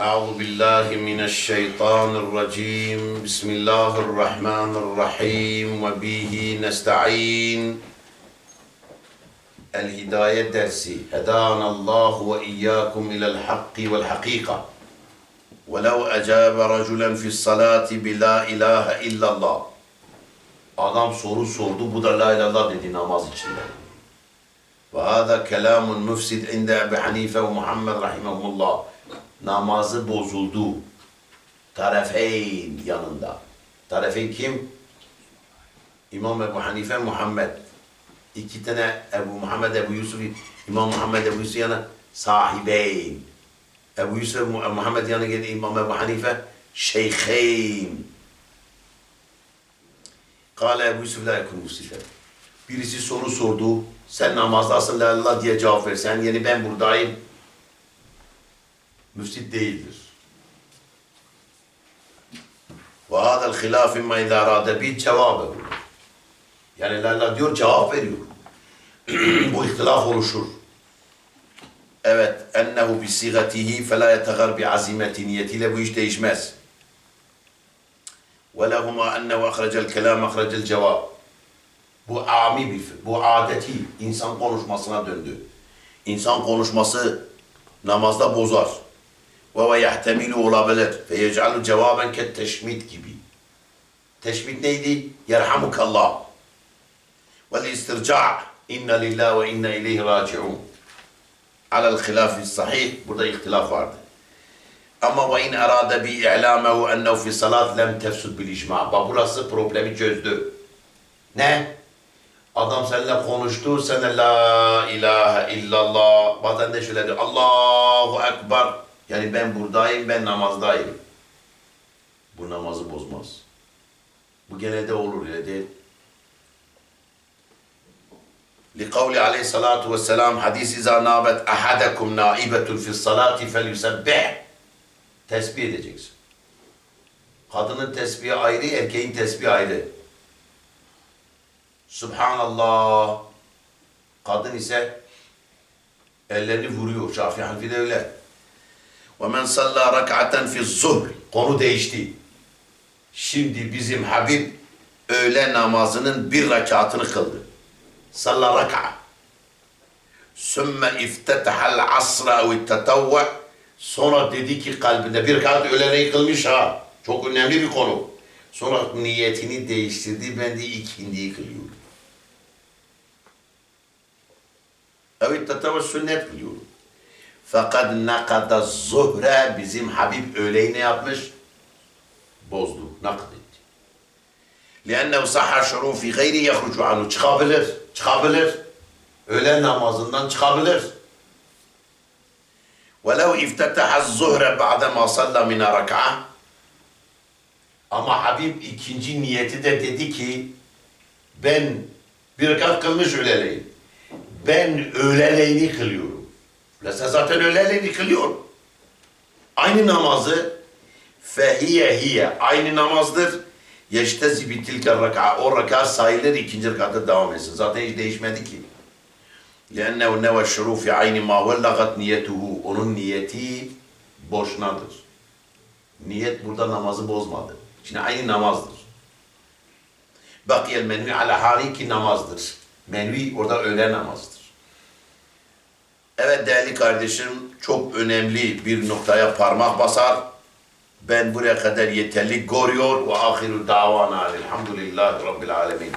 أعوذ بالله من الشيطان الرجيم. بسم الله الرحمن الرحيم. وبه نستعين. الهداية درسي هدانا الله وإياكم إلى الحق والحقيقة. ولو أجاب رجلا في الصلاة بلا إله إلا الله. Adam soru sordu, bu da la illallah dedi namaz içinde. Ve hâzâ kelâmun müfsid inde Ebu Hanife ve. Namazı bozuldu. Tarafeyn yanında. Tarafeyn kim? İmam Ebu Hanife, Muhammed. İki tane Ebu Muhammed, Ebu Yusuf, İmam Muhammed, Ebu Yusuf yana sahibeyn. Ebu Yusuf, Mu- Muhammed yana geldi İmam Ebu Hanife, şeyheyn. Kale Ebu Yusuf la. Birisi soru sordu. Sen namazdasın la Allah diye cevap versen. Yani ben buradayım müfsit değildir. Ve hadel hilaf imma izâ râde bi cevâbehu. Yani Lalla diyor cevap veriyor. Bu ihtilaf oluşur. Evet, ennehu bi sigatihi fe la yetegar bi azimeti niyetiyle bu iş değişmez. Ve lehuma ennehu ahrecel kelam ahrecel cevap. Bu ami bir, bu adeti insan konuşmasına döndü. İnsan konuşması namazda bozar. Ve ve yahtemilu olabilir. Ve yec'alu cevaben ket teşmit gibi. Teşmit neydi? Yerhamukallah. Vel istirca' inna lillahi ve inna ileyhi raci'un. Alel hilafi sahih. Burada ihtilaf vardı. Ama ve in arada bi i'lamehu ennehu fi salat lem tefsud bil icma. Bak burası problemi çözdü. Ne? Adam seninle konuştu, sen la ilahe illallah. Bazen de şöyle diyor, Allahu Ekber. Yani ben buradayım, ben namazdayım. Bu namazı bozmaz. Bu genelde olur, öyle değil. لقول عليه الصلاة والسلام حديث إذا نابت أحدكم نائبة في الصلاة فليسبح tesbih edeceksin. Kadının tesbihi ayrı, erkeğin tesbihi ayrı. Subhanallah. Kadın ise ellerini vuruyor. Şafii Hanefi de öyle. Men salla rak'aten fi zuhr. Konu değişti. Şimdi bizim Habib öğle namazının bir rekatını kıldı. Salla rak'a. Sümme iftetahal asra ve tetavve. Sonra dedi ki kalbinde bir rekat öğlene kılmış ha. Çok önemli bir konu. Sonra niyetini değiştirdi. Ben de ikindiyi kılıyorum. Evet tetavve sünnet kılıyorum. Fakat nakada zuhre bizim Habib öğleyi ne yapmış? Bozdu, nakd etti. لِأَنَّهُ صَحَّ شُرُوا فِي غَيْرِ يَخْرُجُ عَنُهُ Çıkabilir, çıkabilir. Öğlen namazından çıkabilir. وَلَوْ اِفْتَتَحَ الزُّهْرَ بَعْدَمَا صَلَّ مِنَ رَكْعَةٍ Ama Habib ikinci niyeti de dedi ki ben bir rekat kılmış öğleleyin. Ben öğleleyini kılıyorum. La sen zaten öğleleyini kılıyor. Aynı namazı fehiye hiye aynı namazdır. Yeştezi bitilke raka o raka sayılır ikinci rekata devam etsin. Zaten hiç değişmedi ki. لأنه نوى الشروع في عين ما ولغت نيته. Onun niyeti boşnadır. Niyet burada namazı bozmadı. Şimdi aynı namazdır. Bakiyel menvi ala hali ki namazdır. Menvi orada öğle namazdır. Evet değerli kardeşim çok önemli bir noktaya parmak basar. Ben buraya kadar yeterli görüyor ve ahiru davana elhamdülillahi rabbil alemin.